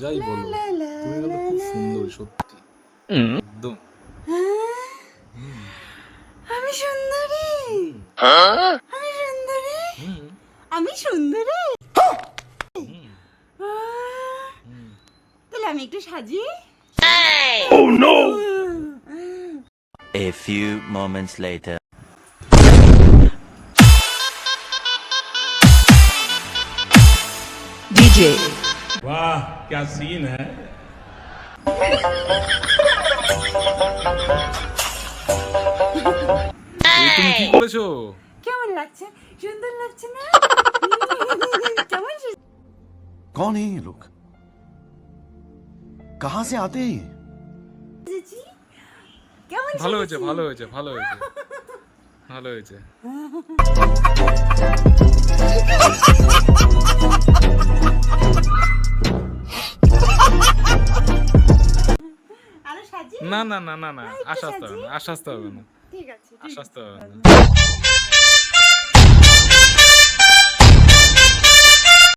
যাই বলো তুমি কিন্তু খুব সুন্দর সত্যি। একদম। আমি সুন্দরী। আমি সুন্দরী। আমি সুন্দরী। হুম, তাহলে আমি একটু সাজি। A few moments later. DJ, वाह क्या सीन है এই তুমি কি করেছো কেমন লাগছে সুন্দর লাগছে না কেমন कौन है ये लोग कहां से आते हैं ये সেজেছি কেমন ভালো হয়েছে সেজেছি? ভালো হয়েছে ভালো হয়েছে ভালো হয়েছে না না না না না আশ্বাস হবে। না আশ্বাস হবে না ঠিক আছে ঠিক আশ্বাস হবে না